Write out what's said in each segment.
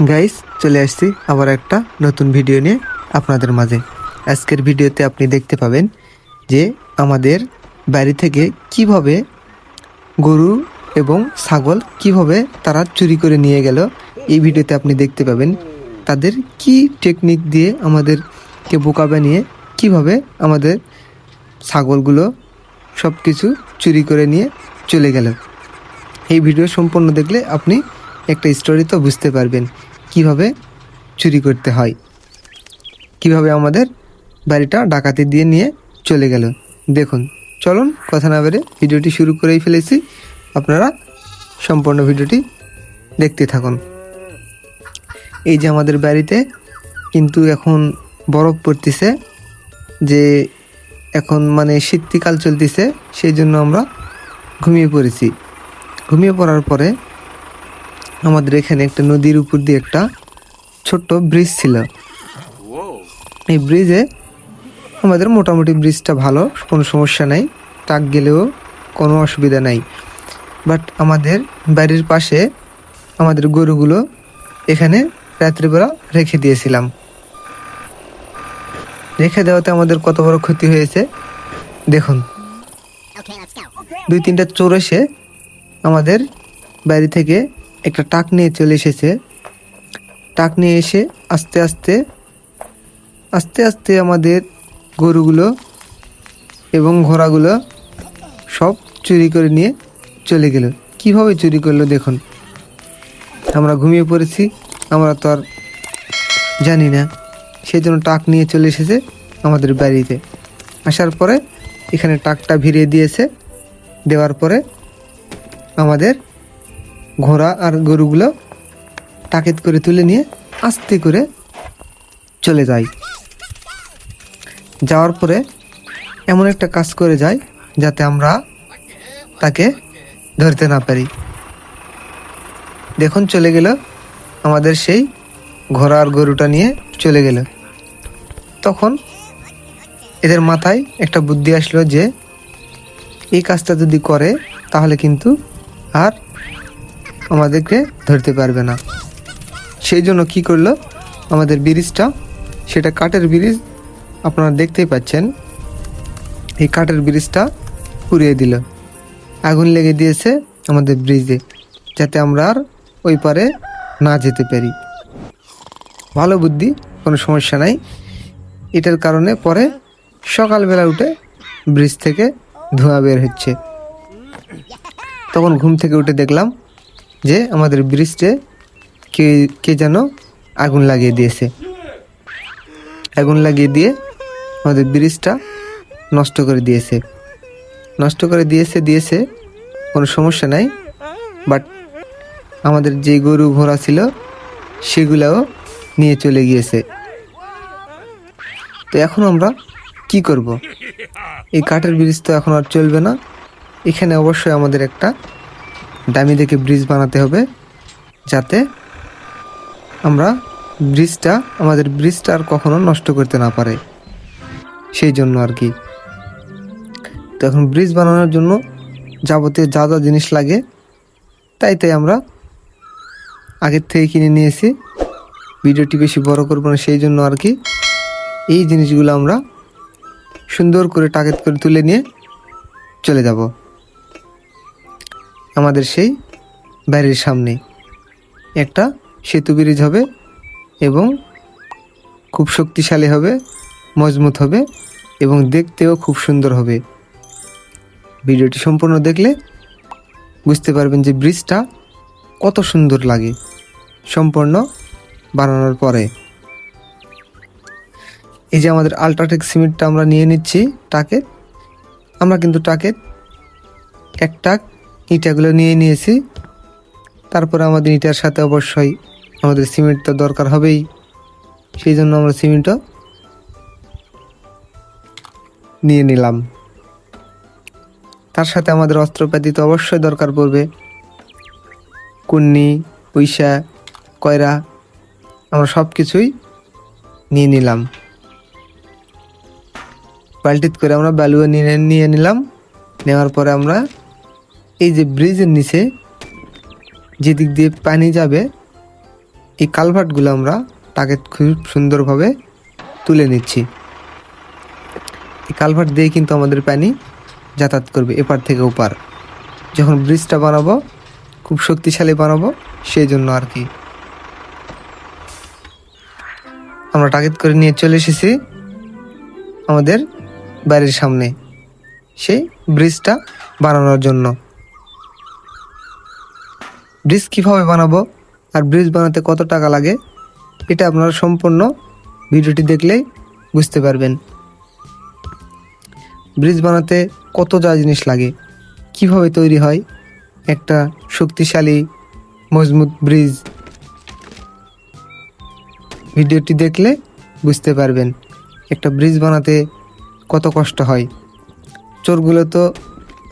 Guys চলে আসছি আবার একটা নতুন ভিডিও নিয়ে আপনাদের মাঝে। আজকের ভিডিওতে আপনি দেখতে পাবেন যে আমাদের বাড়ি থেকে কীভাবে গরু এবং ছাগল কীভাবে তারা চুরি করে নিয়ে গেল, এই ভিডিওতে আপনি দেখতে পাবেন। তাদের কি টেকনিক দিয়ে আমাদেরকে বোকা বানিয়ে কীভাবে আমাদের ছাগলগুলো সব কিছু চুরি করে নিয়ে চলে গেল। এই ভিডিও সম্পূর্ণ দেখলে আপনি একটা স্টোরি তো বুঝতে পারবেন। কীভাবে চুরি করতে হয়? কীভাবে আমাদের বাড়িটা ডাকাতি দিয়ে নিয়ে চলে গেল? দেখুন, চলুন কথা না বেড়ে ভিডিওটি শুরু করেই ফেলেছি। আপনারা সম্পূর্ণ ভিডিওটি দেখতে থাকুন। এই যে আমাদের বাড়িতে কিন্তু এখন বরফ পড়তেছে, যে এখন মানে শীতকাল চলতেছে, সেই জন্য আমরা ঘুমিয়ে পড়েছি। ঘুমিয়ে পড়ার পরে আমাদের এখানে একটা নদীর উপর দিয়ে একটা ছোট্ট ব্রিজ ছিল। এই ব্রিজে আমাদের মোটামুটি ব্রিজটা ভালো কোনো সমস্যা নাই। টাক গেলেও কোনো অসুবিধা নাই। বাট আমাদের বাড়ির পাশে আমাদের গরুগুলো এখানে রাত্রিবেলা রেখে দিয়েছিলাম। রেখে দেওয়াতে আমাদের কত বড় ক্ষতি হয়েছে দেখুন. দুই তিনটা চোর এসে আমাদের বাড়ি থেকে একটা টাক নিয়ে চলে এসেছে। টাক নিয়ে এসে আস্তে আস্তে আস্তে আস্তে আমাদের গরুগুলো এবং ঘোড়াগুলো সব চুরি করে নিয়ে চলে গেল। কীভাবে চুরি করল দেখুন। আমরা ঘুমিয়ে পড়েছি, আমরা তো আর জানি না। সেই জন্য টাক নিয়ে চলে এসেছে আমাদের বাড়িতে। আসার পরে এখানে টাকটা ভিড়িয়ে দিয়েছে, দেওয়ার পরে আমাদের ঘোড়া আর গরুগুলো টাকেত করে তুলে নিয়ে আস্তে করে চলে যায়। যাওয়ার পরে এমন একটা কাজ করে যায় যাতে আমরা তাকে ধরতে না পারি। দেখুন চলে গেল আমাদের সেই ঘোড়া আর গরুটা নিয়ে চলে গেল। তখন এদের মাথায় একটা বুদ্ধি আসলো যে, এই কাজটা যদি করে তাহলে কিন্তু আর আমাদেরকে ধরতে পারবে না। সেই জন্য কি করল? আমাদের ব্রিজটা, সেটা কাঠের ব্রিজ, আপনারা দেখতেই পাচ্ছেন, এই কাঠের ব্রিজটা পুড়িয়ে দিল। আগুন লেগে দিয়েছে আমাদের ব্রিজে, যাতে আমরা আর ওই পারে না যেতে পারি। ভালো বুদ্ধি, কোনো সমস্যা নাই। এটার কারণে পরে সকালবেলা উঠে ব্রিজ থেকে ধোঁয়া বের হচ্ছে। তখন ঘুম থেকে উঠে দেখলাম যে আমাদের ব্রিজে কে কে যেন আগুন লাগিয়ে দিয়েছে। আগুন লাগিয়ে দিয়ে আমাদের ব্রিজটা নষ্ট করে দিয়েছে। নষ্ট করে দিয়েছে দিয়েছে, কোনো সমস্যা নাই। বাট আমাদের যে গরু ঘোড়া ছিল, সেগুলাও নিয়ে চলে গিয়েছে। তো এখন আমরা কি করব? এই কাঠের ব্রিজ তো এখন আর চলবে না। এখানে অবশ্যই আমাদের একটা দামি দেখে ব্রিজ বানাতে হবে, যাতে আমরা ব্রিজটা আমাদের ব্রিজটা আর কখনো নষ্ট করতে না পারে। সেই জন্য আর কি। তো এখন ব্রিজ বানানোর জন্য যাবতীয় যা যা জিনিস লাগে, তাই তাই আমরা আগের থেকে কিনে নিয়েছি। ভিডিওটি বেশি বড় করব না, সেই জন্য আর কি। এই জিনিসগুলো আমরা সুন্দর করে টাকেট করে তুলে নিয়ে চলে যাব। আমাদের সেই বাড়ির সামনে একটা সেতু ব্রিজ হবে এবং খুব শক্তিশালী হবে, মজবুত হবে এবং দেখতেও খুব সুন্দর হবে। ভিডিওটি সম্পূর্ণ দেখলে বুঝতে পারবেন যে ব্রিজটা কত সুন্দর লাগে সম্পূর্ণ বানানোর পরে। এই যে আমাদের আলট্রাটেক সিমেন্টটা আমরা নিয়ে নিচ্ছি টাকে আমরা কিন্তু টাকে এক টাক ইটাগুলো নিয়ে নিয়েছি। তারপরে আমাদের ইটার সাথে অবশ্যই আমাদের সিমেন্ট তো দরকার হবেই। সেই জন্য আমরা সিমেন্টও নিয়ে নিলাম। তার সাথে আমাদের অস্ত্রপাতি তো অবশ্যই দরকার পড়বে। কুন্নি, পয়সা, কয়রা, আমরা সব কিছুই নিয়ে নিলাম। বালতিত করে আমরা বালুও নিয়ে নিয়ে নিলাম। নেওয়ার পরে আমরা এই যে ব্রিজের নিচে যেদিক দিয়ে পানি যাবে, এই কালভার্টগুলো আমরা তাকে খুব সুন্দরভাবে তুলে নিচ্ছি। এই কালভার্ট দিয়ে কিন্তু আমাদের পানি যাতায়াত করবে এপার থেকে ওপার। যখন ব্রিজটা বানাবো, খুব শক্তিশালী বানাবো সেই জন্য আর কি। আমরা টার্গেট করে নিয়ে চলে এসেছি আমাদের বাড়ির সামনে। সেই ব্রিজটা বানানোর জন্য। ব্রিজ কীভাবে বানাবো আর ব্রিজ বানাতে কত টাকা লাগে, এটা আপনারা সম্পূর্ণ ভিডিওটি দেখলেই বুঝতে পারবেন। ব্রিজ বানাতে কত যা জিনিস লাগে, কীভাবে তৈরি হয়, একটা শক্তিশালী, মজবুত ব্রিজ ভিডিওটি দেখলে বুঝতে পারবেন, একটা ব্রিজ বানাতে কত কষ্ট হয়। চোরগুলো তো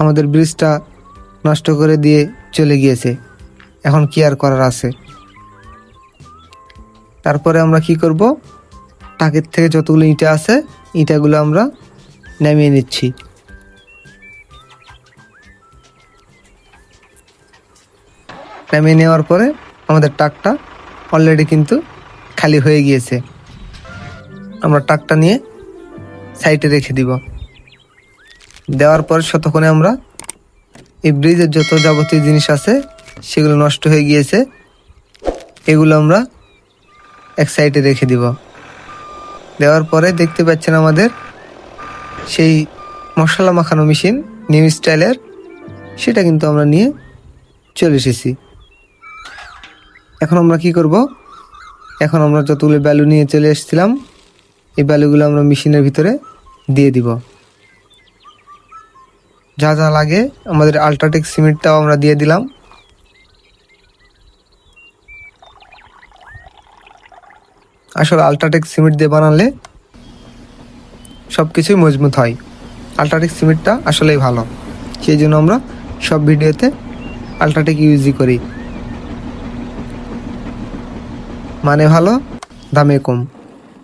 আমাদের ব্রিজটা নষ্ট করে দিয়ে চলে গিয়েছে। এখন কি আর করার আছে? তারপরে আমরা কি করব? টাকের থেকে যতগুলো ইটা আছে, ইটাগুলো আমরা নামিয়ে নিচ্ছি। নামিয়ে নেওয়ার পরে আমাদের টাকটা অলরেডি কিন্তু খালি হয়ে গিয়েছে। আমরা টাকটা নিয়ে সাইডে রেখে দিব। দেওয়ার পর শতক্ষণে আমরা এই ব্রিজের যত যাবতীয় জিনিস আছে সেগুলো নষ্ট হয়ে গিয়েছে, এগুলো আমরা এক সাইডে রেখে দিব। দেওয়ার পরে দেখতে পাচ্ছেন আমাদের সেই মশলা মাখানো মেশিন নিউ স্টাইলের সেটা কিন্তু আমরা নিয়ে চলে এসেছি। এখন আমরা কি করব? এখন আমরা যতগুলো ব্যালু নিয়ে চলে এসেছিলাম, এই ব্যালুগুলো আমরা মেশিনের ভিতরে দিয়ে দিব। যা যা লাগে, আমাদের আলট্রাটেক সিমেন্টটাও আমরা দিয়ে দিলাম। আসলে আলট্রাটেক সিমেন্ট দিয়ে বানালে সব কিছুই মজবুত হয়। আলট্রাটেক সিমেন্টটা আসলেই ভালো। সেই জন্য আমরা সব ভিডিওতে আলট্রাটেক ইউজই করি। মানে ভালো, দামে কম।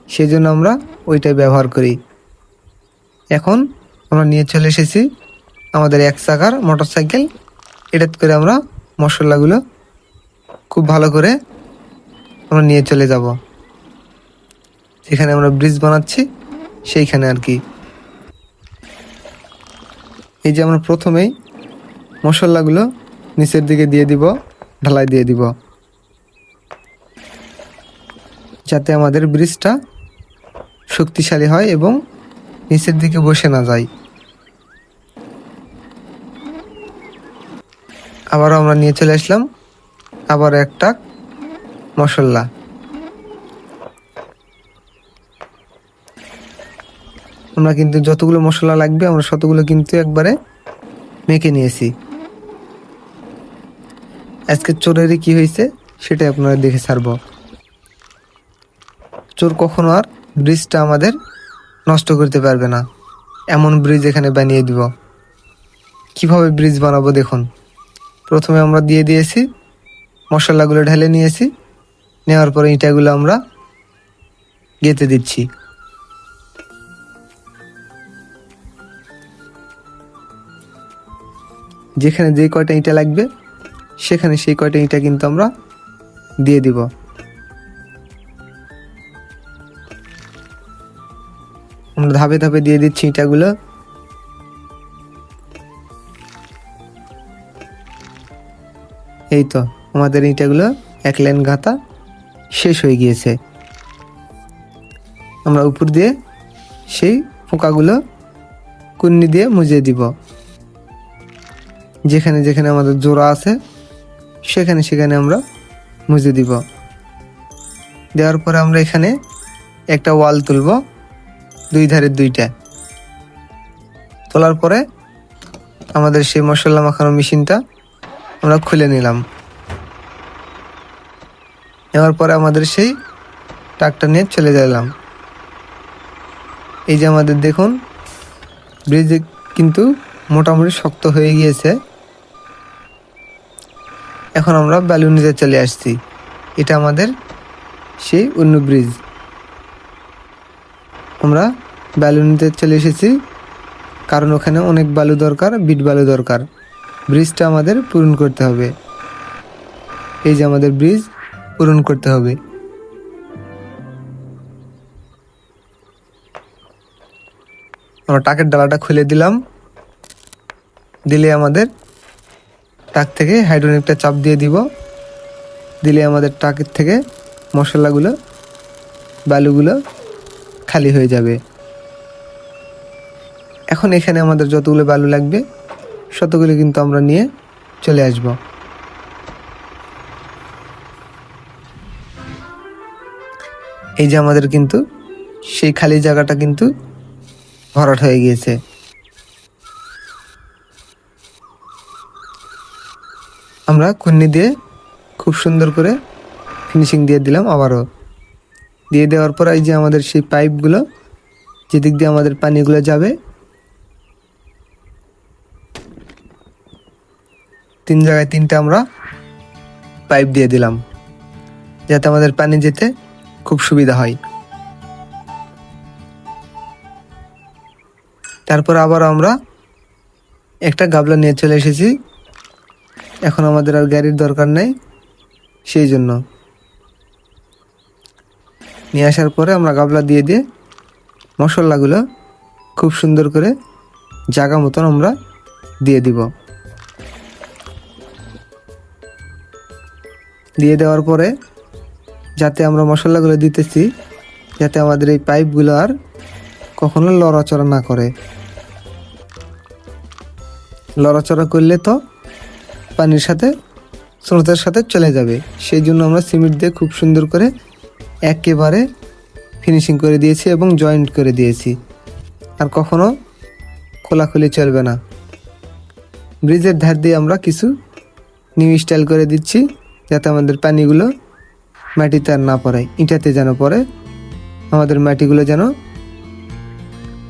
সেই জন্য আমরা ওইটাই ব্যবহার করি। এখন আমরা নিয়ে চলে এসেছি আমাদের এক চাকার মোটর সাইকেল এটাতে করে আমরা মশলাগুলো খুব ভালো করে আমরা নিয়ে চলে যাব। যেখানে আমরা ব্রিজ বানাচ্ছি, সেইখানে আর কি। এই যে আমরা প্রথমেই মশলাগুলো নিচের দিকে দিয়ে দিব, ঢালাই দিয়ে দিব। যাতে আমাদের ব্রিজটা শক্তিশালী হয় এবং নিচের দিকে বসে না যায়। আবারও আমরা নিয়ে চলে আসলাম, আবার একটা মশলা। আমরা কিন্তু যতগুলো মশলা লাগবে, আমরা শতগুলো কিন্তু একবারে মেখে নিয়েছি। আজকে চোরেরই কি হয়েছে, সেটাই আপনারা দেখে ছাড়ব। চোর কখনো আর ব্রিজটা আমাদের নষ্ট করতে পারবে না। এমন ব্রিজ এখানে বানিয়ে দিব। কীভাবে ব্রিজ বানাবো দেখুন। প্রথমে আমরা দিয়ে দিয়েছি, মশলাগুলো ঢেলে নিয়েছি, নেওয়ার পরে ইটাগুলো আমরা গেঁথে দিচ্ছি। যেখানে যে কয়টা ইটা লাগবে, সেখানে সেই কয়টা ইটা কিন্তু আমরা দিয়ে দিব। আমরা ধাপে ধাপে দিয়ে দিচ্ছি ইটাগুলো। এই তো, আমাদের ইঁটাগুলো এক লাইন গাঁথা শেষ হয়ে গিয়েছে। আমরা উপর দিয়ে সেই পোকাগুলো কুন্নি দিয়ে মুজিয়ে দিব। যেখানে যেখানে আমাদের জোড়া আছে, সেখানে সেখানে আমরা মুজে দিব। দেওয়ার পরে আমরা এখানে একটা ওয়াল তুলব, দুই ধারে দুইটা। তোলার পরে আমাদের সেই মশলা মাখানো মেশিনটা আমরা খুলে নিলাম। নেওয়ার পরে আমাদের সেই ট্রাকটা নিয়ে চলে গেলাম। এই যে আমাদের দেখুন, ব্রিজ কিন্তু মোটামুটি শক্ত হয়ে গিয়েছে। এখন আমরা ব্যালুনিতে চলে আসছি। এটা আমাদের সেই অন্য ব্রিজ আমরা ব্যালুনিতে চলে এসেছি, কারণ ওখানে অনেক বালু দরকার বিট বালু দরকার। ব্রিজটা আমাদের পূরণ করতে হবে। এই যে আমাদের ব্রিজ পূরণ করতে হবে। আমরা টাকের ডালাটা খুলে দিলাম। দিলে আমাদের টাক থেকে হাইড্রোনিকটা চাপ দিয়ে দিব। দিলে আমাদের টাকের থেকে মশলাগুলো, বালুগুলো খালি হয়ে যাবে। এখন এখানে আমাদের যতগুলো বালু লাগবে ততগুলো কিন্তু আমরা নিয়ে চলে আসব। এই যে আমাদের কিন্তু সেই খালি জায়গাটা কিন্তু ভরাট হয়ে গিয়েছে। আমরা খুন্নি দিয়ে খুব সুন্দর করে ফিনিশিং দিয়ে দিলাম আবারও। দিয়ে দেওয়ার পর এই যে আমাদের সেই পাইপগুলো, যেদিক দিয়ে আমাদের পানিগুলো যাবে, তিন জায়গায় তিনটা আমরা পাইপ দিয়ে দিলাম, যাতে আমাদের পানি যেতে খুব সুবিধা হয়। তারপর আবার আমরা একটা গাবলা নিয়ে চলে এসেছি এখন আমাদের আর গাড়ির দরকার নেই, সেই জন্য। নিয়ে আসার পরে আমরা গাবলা দিয়ে দিয়ে মশলাগুলো খুব সুন্দর করে জায়গা মতন আমরা দিয়ে দিব। দিয়ে দেওয়ার পরে যাতে আমরা মশলাগুলো দিতেছি, যাতে আমাদের এই পাইপগুলো আর কখনো লড়াচড়া না করে। লড়াচড়া করলে তো পানির সাথে, স্রোতের সাথে চলে যাবে। সেই জন্য আমরা সিমেন্ট দিয়ে খুব সুন্দর করে একেবারে ফিনিশিং করে দিয়েছি এবং জয়েন্ট করে দিয়েছি। আর কখনো খোলাখুলি চলবে না। ব্রিজের ধার দিয়ে আমরা কিছু নিউ স্টাইল করে দিচ্ছি, যাতে আমাদের পানিগুলো মাটিতে আর না পড়ে, ইটাতে যেন পড়ে। আমাদের মাটিগুলো যেন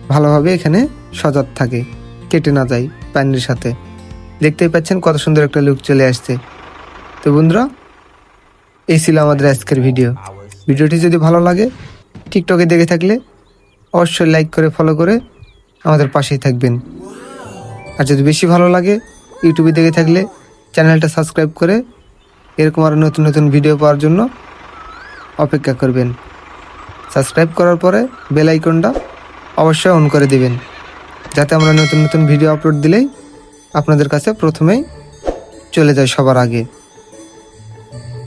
ভালোভাবে এখানে সজাত থাকে, কেটে না যায় পানির সাথে। দেখতেই পাচ্ছেন কত সুন্দর একটা লুক চলে আসছে। তো বন্ধুরা, এই ছিল আমাদের আজকের ভিডিও ভিডিওটি যদি ভালো লাগে টিকটকে দেখে থাকলে অবশ্যই লাইক করে ফলো করে আমাদের পাশেই থাকবেন। আর যদি বেশি ভালো লাগে ইউটিউবে দেখে থাকলে চ্যানেলটা সাবস্ক্রাইব করে এরকম আরও নতুন নতুন ভিডিও পাওয়ার জন্য অপেক্ষা করবেন। সাবস্ক্রাইব করার পরে বেল আইকনটা অবশ্যই অন করে দেবেন। যাতে আমরা নতুন নতুন ভিডিও আপলোড দিলেই আপনাদের কাছে প্রথমেই চলে যায় সবার আগে।